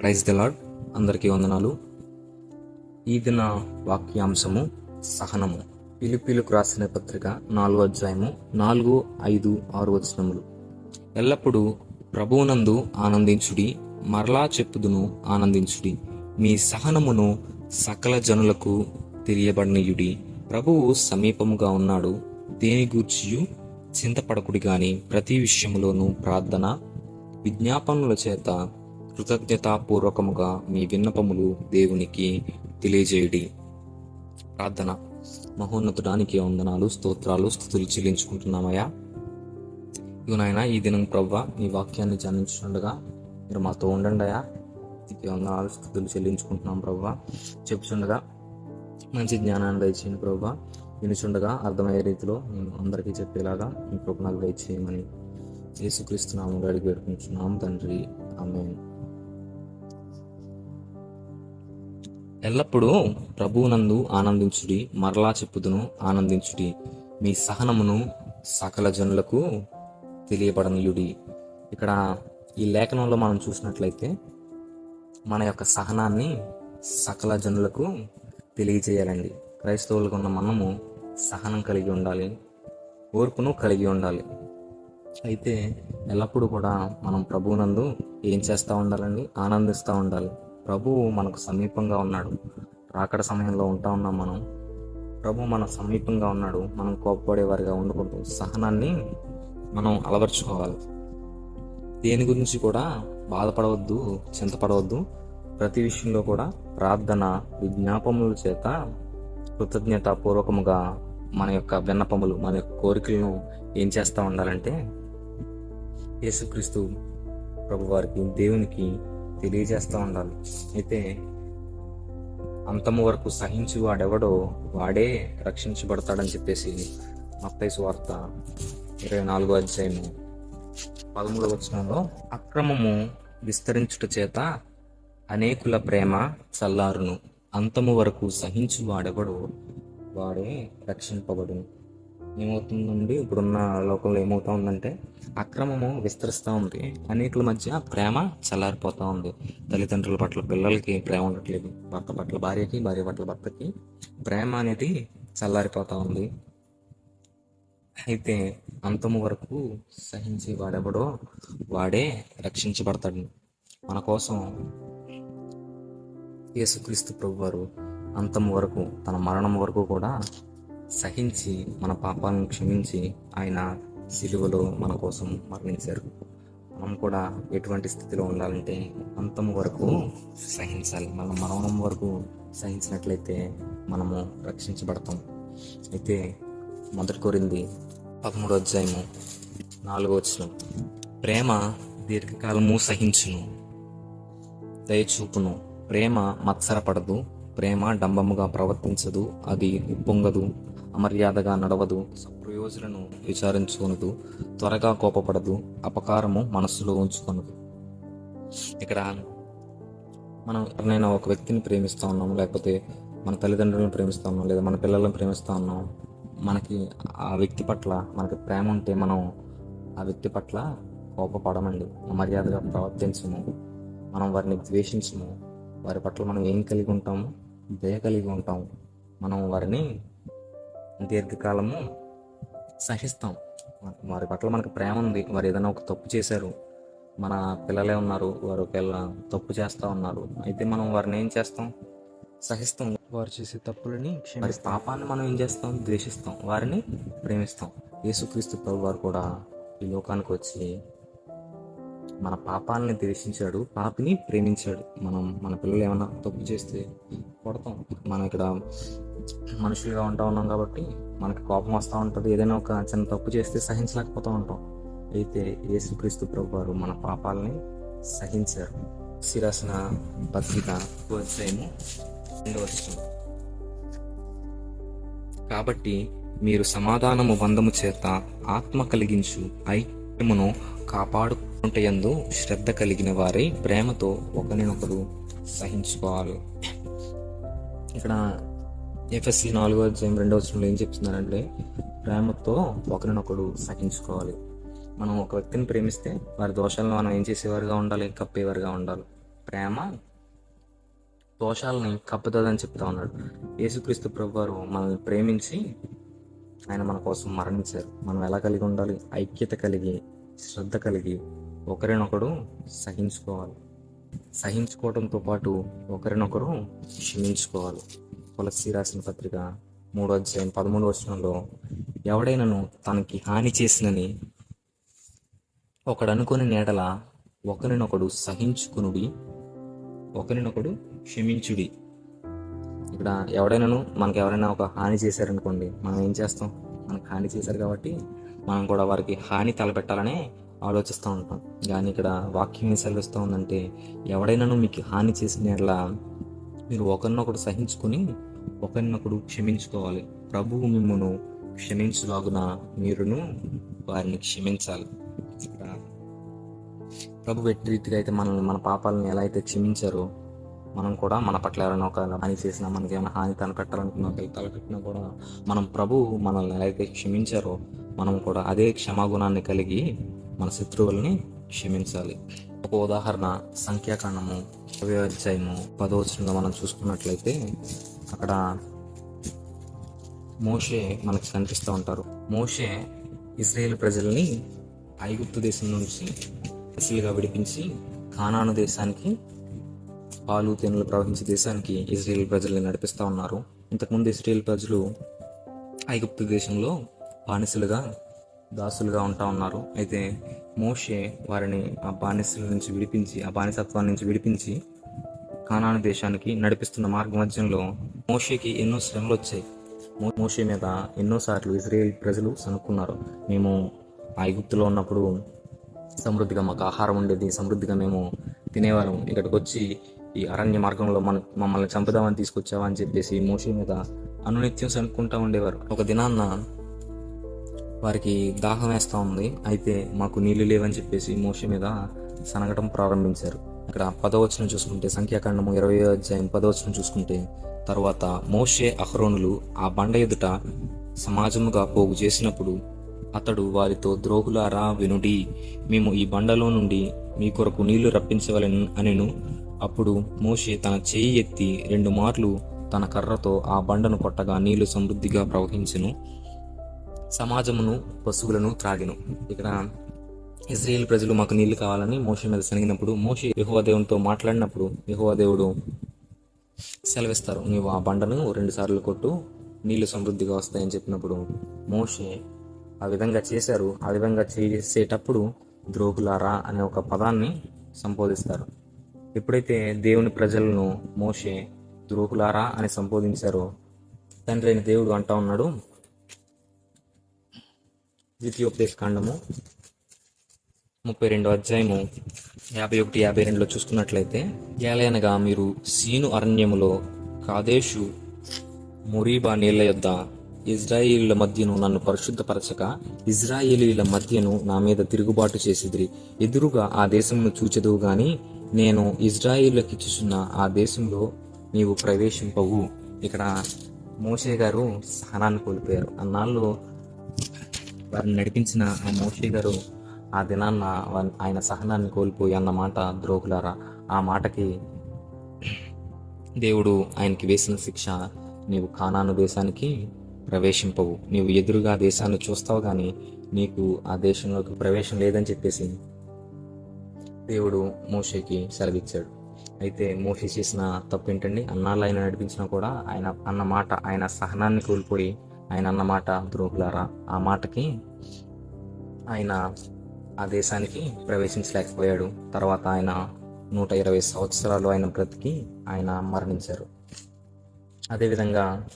Praise the lord అందరికీ వందనాలు. ఈ దిన వాక్యాంశము సహనము. పిలుపిలుకు రాసిన పత్రిక నాలుగో అధ్యాయము నాలుగు ఐదు ఆరు వచనములు. ఎల్లప్పుడూ ప్రభువునందు ఆనందించుడి మరలా చెప్పుదును ఆనందించుడి. మీ సహనమును సకల జనులకు తెలియబడనీయుడి. ప్రభువు సమీపముగా ఉన్నాడు. దేని గూర్చియు చింతపడకుడి గాని ప్రతి విషయములోనూ ప్రార్థన విజ్ఞాపనల చేత కృతజ్ఞతాపూర్వకముగా మీ విన్నపములు దేవునికి తెలియజేయుడి. ప్రార్థన. మహోన్నతుడానికి వందనాలు స్తోత్రాలు స్థుతులు చెల్లించుకుంటున్నామయ్యా. ఇవి నాయన ఈ దినం ప్రవ్వ మీ వాక్యాన్ని ధ్యానించుండగా మీరు మాతో ఉండండి అయ్యా నీకే వందనాలు స్థుతులు చెల్లించుకుంటున్నాం ప్రవ్వ. చెప్పుచుండగా మంచి జ్ఞానాన్ని దయచేయండి ప్రవ్వ. వినుచుండగా అర్థమయ్యే రీతిలో నేను అందరికీ చెప్పేలాగా మీ కృప నాకు యేసుక్రీస్తు యేసుక్రీస్తునాము అడిగి పెట్టుకుంటున్నాం తండ్రి. ఆమె ఎల్లప్పుడూ ప్రభువునందు ఆనందించుడి మరలా చెప్పుదును ఆనందించుడి. మీ సహనమును సకల జనులకు తెలియబడనీయుడి. ఇక్కడ ఈ లేఖనంలో మనం చూసినట్లయితే మన యొక్క సహనాన్ని సకల జనులకు తెలియజేయాలండి. క్రైస్తవులకు ఉన్న మనము సహనం కలిగి ఉండాలి ఓర్పును కలిగి ఉండాలి. అయితే ఎల్లప్పుడూ కూడా మనం ప్రభువునందు ఏం చేస్తూ ఉండాలండి? ఆనందిస్తూ ఉండాలి. ప్రభువు మనకు సమీపంగా ఉన్నాడు. రాకడ సమయంలో ఉంటా ఉన్నాం మనం. ప్రభు మన సమీపంగా ఉన్నాడు. మనం కోప్పడేవారిగా ఉండకూడదు. సహనాన్ని మనం అలవర్చుకోవాలి. దేని గురించి కూడా బాధపడవద్దు చింతపడవద్దు. ప్రతి విషయంలో కూడా ప్రార్థన విజ్ఞాపముల చేత కృతజ్ఞతాపూర్వకముగా మన యొక్క విన్నపములు మన యొక్క కోరికలను ఏం చేస్తూ ఉండాలంటే యేసుక్రీస్తు ప్రభు వారికి దేవునికి తెలియజేస్తూ ఉండాలి. అయితే అంతము వరకు సహించి వాడెవడో వాడే రక్షించబడతాడని చెప్పేసి మత్తైసు వార్త ఇరవై నాలుగో అధ్యాయము పదమూడవ వచనంలో అక్రమము విస్తరించుట చేత అనేకుల ప్రేమ చల్లారును. అంతము వరకు సహించు వాడెవడో వాడే రక్షింపబడును. ఏమవుతుందండి ఇప్పుడున్న లోకంలో ఏమవుతా ఉందంటే అక్రమము విస్తరిస్తూ ఉంది. అనేకుల మధ్య ప్రేమ చల్లారిపోతూ ఉంది. తల్లిదండ్రుల పట్ల పిల్లలకి ప్రేమ ఉండట్లేదు. భర్త పట్ల భార్యకి భార్య పట్ల భర్తకి ప్రేమ అనేది చల్లారిపోతూ ఉంది. అయితే అంతము వరకు సహించి వాడెవడో వాడే రక్షించబడతాడు. మన కోసం యేసుక్రీస్తు ప్రభువారు అంతము వరకు తన మరణం వరకు కూడా సహించి మన పాపాలను క్షమించి ఆయన సిలువలో మన కోసం మరణించారు. మనం కూడా ఎటువంటి స్థితిలో ఉండాలంటే అంతం వరకు సహించాలి. మన మరణం వరకు సహించినట్లయితే మనము రక్షించబడతాం. అయితే మొదటి కోరింది పదమూడో అధ్యాయము నాలుగో వచ్చిన ప్రేమ దీర్ఘకాలము సహించును దయచూపును. ప్రేమ మత్సరపడదు ప్రేమ డంబముగా ప్రవర్తించదు అది ఉప్పొంగదు. అమర్యాదగా నడవదు ప్రయోజనను విచారించుకొనదు త్వరగా కోపపడదు అపకారము మనస్సులో ఉంచుకొనదు. ఇక్కడ మనం ఎవరినైనా ఒక వ్యక్తిని ప్రేమిస్తూ ఉన్నాం లేకపోతే మన తల్లిదండ్రులను ప్రేమిస్తూ ఉన్నాం లేదా మన పిల్లలను ప్రేమిస్తూ ఉన్నాం మనకి ఆ వ్యక్తి పట్ల మనకి ప్రేమ ఉంటే మనం ఆ వ్యక్తి పట్ల కోపపడమండి మర్యాదగా ప్రవర్తించము మనం వారిని ద్వేషించము వారి పట్ల మనం ఏం కలిగి ఉంటాము దయ కలిగి ఉంటాము మనం వారిని దీర్ఘకాలము సహిస్తాం. వారి పట్ల మనకు ప్రేమ ఉంది. వారు ఏదైనా ఒక తప్పు చేశారు. మన పిల్లలే ఉన్నారు. వారు పిల్ల తప్పు చేస్తూ ఉన్నారు. అయితే మనం వారిని ఏం చేస్తాం? సహిస్తాం. వారు చేసే తప్పులని వారి పాపాన్ని మనం ఏం చేస్తాం? ద్వేషిస్తాం. వారిని ప్రేమిస్తాం. యేసుక్రీస్తు ప్రభు వారు కూడా ఈ లోకానికి వచ్చి మన పాపాలని ద్వేషించాడు పాపిని ప్రేమించాడు. మనం మన పిల్లలు ఏమైనా తప్పు చేస్తే కొడతాం. మనం ఇక్కడ మనుషులుగా ఉంటా ఉన్నాం కాబట్టి మనకి కోపం వస్తూ ఉంటుంది. ఏదైనా ఒక చిన్న తప్పు చేస్తే సహించలేకపోతూ ఉంటాం. అయితే యేసుక్రీస్తు ప్రభు వారు మన పాపాలని సహించారు. రాసిన పత్రిక అధ్యాయము రెండవ కాబట్టి మీరు సమాధానము బంధము చేత ఆత్మ కలిగించు ఐక్యమును యందు శ్రద్ధ కలిగిన వారై ప్రేమతో ఒకరినొకరు సహించుకోవాలి. ఇక్కడ ఎఫ్ఎస్సి నాలుగో అధ్యాయం రెండవ వచనంలో ఏం చెప్తున్నారంటే ప్రేమతో ఒకరినొకడు సహించుకోవాలి. మనం ఒక వ్యక్తిని ప్రేమిస్తే వారి దోషాలను మనం ఏం చేసేవారుగా ఉండాలి? కప్పేవారుగా ఉండాలి. ప్రేమ దోషాలని కప్పుతుందని చెప్తా ఉన్నాడు. యేసుక్రీస్తు ప్రభు వారు మనల్ని ప్రేమించి ఆయన మన కోసం మరణించారు. మనం ఎలా కలిగి ఉండాలి? ఐక్యత కలిగి శ్రద్ధ కలిగి ఒకరినొకడు సహించుకోవాలి. సహించుకోవడంతో పాటు ఒకరినొకరు క్షమించుకోవాలి. తులసి రాసిన పత్రిక మూడో అధ్యాయం పదమూడు వచనంలో ఎవడైనను తనకి హాని చేసినని ఒకడనుకుని నేడల ఒకరినొకడు సహించుకునుడి ఒకరినొకడు క్షమించుడి. ఇక్కడ ఎవడైనాను మనకి ఎవరైనా ఒక హాని చేశారనుకోండి మనం ఏం చేస్తాం? మనకు హాని చేశారు కాబట్టి మనం కూడా వారికి హాని తలపెట్టాలనే ఆలోచిస్తూ ఉంటాం. కానీ ఇక్కడ వాక్యం ఏం సెలవిస్తూ ఉందంటే ఎవడైనాను మీకు హాని చేసిన యెడల మీరు ఒకరినొకడు సహించుకొని ఒకరినొకడు క్షమించుకోవాలి. ప్రభువు మిమ్మను క్షమించలాగున మీరును వారిని క్షమించాలి. ఇక్కడ ప్రభు ఎట్టి రీతిగా అయితే మనల్ని మన పాపాలను ఎలా అయితే క్షమించారో మనం కూడా మన పట్ల ఎవరైనా ఒక హాని చేసినా మనకి ఏమైనా హాని తలపెట్టాలనుకున్నా ఒకవేళ తలపెట్టినా కూడా మనం ప్రభు మనల్ని ఎలా అయితే క్షమించారో మనం కూడా అదే క్షమాగుణాన్ని కలిగి మన శత్రువుల్ని క్షమించాలి. ఒక ఉదాహరణ సంఖ్యాకాండము అధ్యాయము పదవచనంగా మనం చూసుకున్నట్లయితే అక్కడ మోషే మనకి కనిపిస్తూ ఉంటారు. మోషే ఇజ్రాయేల్ ప్రజల్ని ఐగుప్తు దేశం నుంచి అసలుగా విడిపించి కానాను దేశానికి పాలు తేనెలు ప్రవహించే దేశానికి ఇజ్రాయేల్ ప్రజల్ని నడిపిస్తూ ఉన్నారు. ఇంతకుముందు ఇజ్రాయేల్ ప్రజలు ఐగుప్తు దేశంలో బానిసలుగా దాసులుగా ఉంటా ఉన్నారు. అయితే మోషే వారిని ఆ బానిసల నుంచి విడిపించి ఆ బానిసత్వాన్ని నుంచి విడిపించి కానాను దేశానికి నడిపిస్తున్న మార్గ మధ్యంలో మోషేకి ఎన్నో శ్రమలు వచ్చాయి. మోషే మీద ఎన్నోసార్లు ఇజ్రాయేల్ ప్రజలు సనుక్కున్నారు మేము ఆ ఐగుప్తులో ఉన్నప్పుడు సమృద్ధిగా మాకు ఆహారం ఉండేది సమృద్ధిగా మేము తినేవాళ్ళం. ఇక్కడికి వచ్చి ఈ అరణ్య మార్గంలో మన మమ్మల్ని చంపుదామని తీసుకొచ్చావా అని చెప్పేసి మోషే మీద అనునిత్యం సనుక్కుంటా ఉండేవారు. ఒక దినాన్న వారికి దాహం వేస్తూ ఉంది. అయితే మాకు నీళ్ళు లేవని చెప్పేసి మోష మీద సనగటం ప్రారంభించారు. ఇక్కడ పదవచనం చూసుకుంటే సంఖ్యాకాండము ఇరవై అధ్యాయం పదవచనం చూసుకుంటే తరువాత మోషే అహరోనులు ఆ బండ ఎదుట సమాజముగా పోగు చేసినప్పుడు అతడు వారితో ద్రోహులారా వినుడి మేము ఈ బండలో నుండి మీ కొరకు నీళ్ళు రప్పించవలను అనెను. అప్పుడు మోషే తన చేయి ఎత్తి రెండు మార్లు తన కర్రతో ఆ బండను కొట్టగా నీళ్ళు సమృద్ధిగా ప్రవహించెను. సమాజమును పశువులను త్రాగెను. ఇక్కడ ఇజ్రాయేల్ ప్రజలు మాకు నీళ్ళు కావాలని మోషే మీద సనిగినప్పుడు మోషే యెహోవా దేవునితో మాట్లాడినప్పుడు యెహోవా దేవుడు సెలవిస్తారు నీవు ఆ బండను రెండు సార్లు కొట్టు నీళ్ళు సమృద్ధిగా వస్తాయని చెప్పినప్పుడు మోషే ఆ విధంగా చేశారు. ఆ విధంగా చేసేటప్పుడు ద్రోహులారా అనే ఒక పదాన్ని సంబోధిస్తారు. ఎప్పుడైతే దేవుని ప్రజలను మోషే ద్రోహులారా అని సంబోధించారో తండ్రి అయిన దేవుడు అంటా ఉన్నాడు ద్వితీయోపదేశ కాండము ముప్పై రెండు అధ్యాయము యాభై ఒకటి యాభై రెండులో చూసుకున్నట్లయితే ఏలయనగా మీరు సీను అరణ్యములో కాదేశు మురీబా నీళ్ళ యొద్ద ఇజ్రాయేలీల మధ్యను నన్ను పరిశుద్ధపరచక ఇజ్రాయేలీల మధ్యను నా మీద తిరుగుబాటు చేసిదిరి. ఎదురుగా ఆ దేశమును చూచెదువు గాని నేను ఇజ్రాయేళ్ళకు ఇచ్చుచున్న ఆ దేశంలో నీవు ప్రవేశింపవు. ఇక్కడ మోషే గారు సహనాన్ని కోల్పోయారు. అన్నాళ్ళు వారిని నడిపించిన ఆ మోషే గారు ఆ దినాన్న ఆయన సహనాన్ని కోల్పోయి అన్న మాట ద్రోహులారా. ఆ మాటకి దేవుడు ఆయనకి వేసిన శిక్ష నీవు కానాను దేశానికి ప్రవేశింపవు. నీవు ఎదురుగా దేశాన్ని చూస్తావు కానీ నీకు ఆ దేశంలోకి ప్రవేశం లేదని చెప్పేసి దేవుడు మోషేకి సెలవిచ్చాడు. అయితే మోషే చేసిన తప్పు ఏంటండి? అన్నాళ్ళు ఆయన నడిపించినా కూడా ఆయన అన్న మాట ఆయన సహనాన్ని కోల్పోయి ఆయన అన్న మాట ద్రోహులారా ఆ మాటకి ఆయన ఆ దేశానికి ప్రవేశించలేకపోయాడు. తర్వాత ఆయన నూట ఇరవై సంవత్సరాలు ఆయన బ్రతికి ఆయన మరణించారు. అదేవిధంగా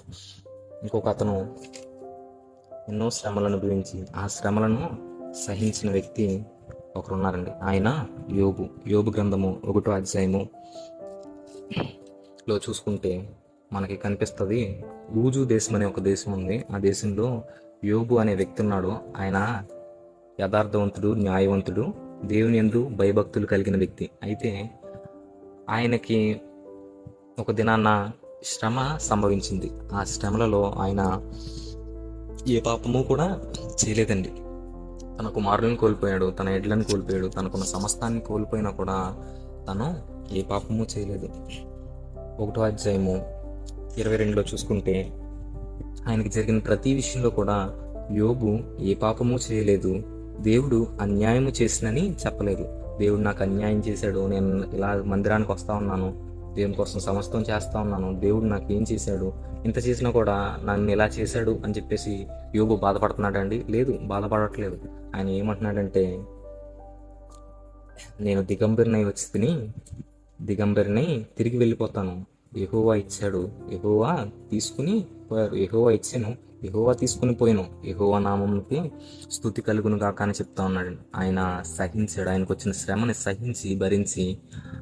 ఇంకొక అతను ఎన్నో శ్రమలను అనుభవించి ఆ శ్రమలను సహించిన వ్యక్తి ఒకరు ఉన్నారండి ఆయన యోగు యోగు గ్రంథము ఒకటో అధ్యాయము లో చూసుకుంటే మనకి కనిపిస్తుంది. ఊజు దేశం అనే ఒక దేశం ఉంది. ఆ దేశంలో యోబు అనే వ్యక్తి ఉన్నాడు. ఆయన యథార్థవంతుడు న్యాయవంతుడు దేవుని ఎందు భయభక్తులు కలిగిన వ్యక్తి. అయితే ఆయనకి ఒక దినాన్న శ్రమ సంభవించింది. ఆ శ్రమలలో ఆయన ఏ పాపము కూడా చేయలేదండి. తన కుమారులను కోల్పోయాడు తన ఎడ్లను కోల్పోయాడు తనకున్న సమస్తాన్ని కోల్పోయినా కూడా తను ఏ పాపము చేయలేదు. ఒకటో అధ్యాయము ఇరవై రెండులో చూసుకుంటే ఆయనకి జరిగిన ప్రతి విషయంలో కూడా యోబు ఏ పాపము చేయలేదు దేవుడు అన్యాయము చేసినని చెప్పలేదు. దేవుడు నాకు అన్యాయం చేశాడు నేను ఇలా మందిరానికి వస్తా ఉన్నాను దేవుని కోసం సమస్తం చేస్తా ఉన్నాను దేవుడు నాకు ఏం చేశాడు ఇంత చేసినా కూడా నన్ను ఇలా చేశాడు అని చెప్పేసి యోబు బాధపడుతున్నాడండి? లేదు బాధపడట్లేదు. ఆయన ఏమంటున్నాడంటే నేను దిగంబరినై వచ్చి తిని దిగంబరినై తిరిగి వెళ్ళిపోతాను. ఎహోవా ఇచ్చాడు. ఎహోవా తీసుకుని పోయారు. ఎహోవా ఇచ్చాను. ఎహోవా తీసుకుని పోయాను. ఎహోవా నామంకి స్థుతి కలుగును కాక అని చెప్తా ఉన్నాడు. ఆయన సహించాడు. ఆయనకు వచ్చిన శ్రమని సహించి భరించి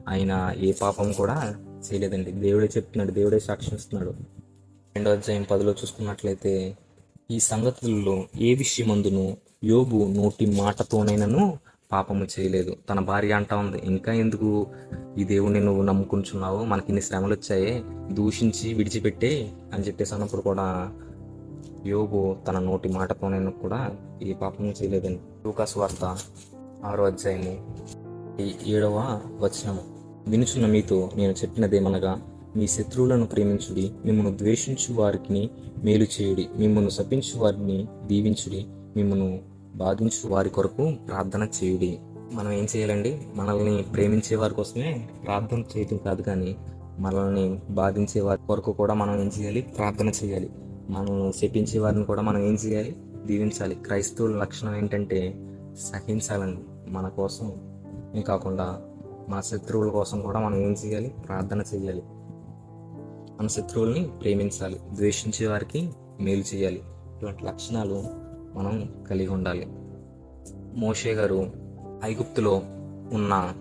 ఆయన ఏ పాపం కూడా చేయలేదండి. దేవుడే చెప్తున్నాడు దేవుడే సాక్షిస్తున్నాడు. రెండో అధ్యాయం పదిలో చూసుకున్నట్లయితే ఈ సంగతుల్లో ఏ విషయమందును? యోబు నోటి మాటతోనైనను పాపము చేయలేదు. తన భార్య అంటా ఉంది. ఇంకా ఎందుకు ఈ దేవుణ్ణి నువ్వు నమ్ముకుంటున్నావు? మనకి ఇన్ని శ్రమలు వచ్చాయి దూషించి విడిచిపెట్టే అని చెప్పేసి అన్నప్పుడు కూడా యోగు తన నోటి మాటతోనే కూడా ఈ పాపము చేయలేదని. లూకాసు వార్త ఆరో అధ్యాయము ఈ ఏడవ వచనము. వినుచున్న మీతో నేను చెప్పినదేమనగా మీ శత్రువులను ప్రేమించుడి మిమ్మల్ని ద్వేషించు వారికి మేలు చేయుడి మిమ్మల్ని శపించు వారిని దీవించుడి మిమ్మల్ని బాధించు వారి కొరకు ప్రార్థన చేయుడి. మనం ఏం చేయాలండి? మనల్ని ప్రేమించే వారి కోసమే ప్రార్థన చేయటం కాదు కానీ మనల్ని బాధించే వారి కొరకు కూడా మనం ఏం చేయాలి? ప్రార్థన చేయాలి. మనం శపించే వారిని కూడా మనం ఏం చేయాలి? దీవించాలి. క్రైస్తవుల లక్షణం ఏంటంటే సహించాలండి మన కోసం కాకుండా మన శత్రువుల కోసం కూడా మనం ఏం చేయాలి? ప్రార్థన చేయాలి. మన శత్రువుల్ని ప్రేమించాలి. ద్వేషించే వారికి మేలు చేయాలి. ఇటువంటి లక్షణాలు మనం కలిగి ఉండాలి. మోషే గారు ఐగుప్తులో ఉన్న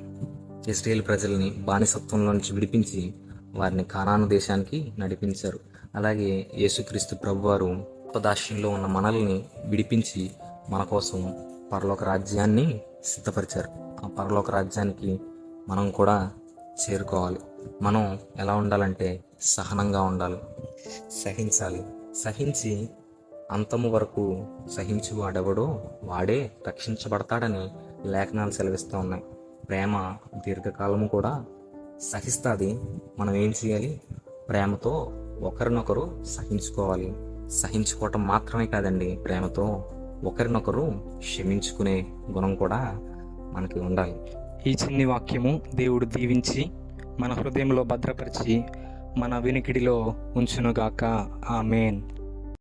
ఇస్రాయేల్ ప్రజల్ని బానిసత్వంలో నుంచి విడిపించి వారిని కానాను దేశానికి నడిపించారు. అలాగే యేసుక్రీస్తు ప్రభువారు ఉపదాస్యంలో ఉన్న మనల్ని విడిపించి మన కోసం పరలోక రాజ్యాన్ని సిద్ధపరిచారు. ఆ పరలోక రాజ్యానికి మనం కూడా చేరుకోవాలి. మనం ఎలా ఉండాలంటే సహనంగా ఉండాలి. సహించాలి. సహించి అంతము వరకు సహించు వాడెవడో వాడే రక్షించబడతాడని లేఖనాలు సెలవిస్తూ ఉన్నాయి. ప్రేమ దీర్ఘకాలము కూడా సహిస్తుంది. మనం ఏం చేయాలి? ప్రేమతో ఒకరినొకరు సహించుకోవాలి. సహించుకోవటం మాత్రమే కాదండి ప్రేమతో ఒకరినొకరు క్షమించుకునే గుణం కూడా మనకి ఉండాలి. ఈ చిన్ని వాక్యము దేవుడు దీవించి మన హృదయంలో భద్రపరిచి మన వినికిడిలో ఉంచునుగాక. ఆమెన్.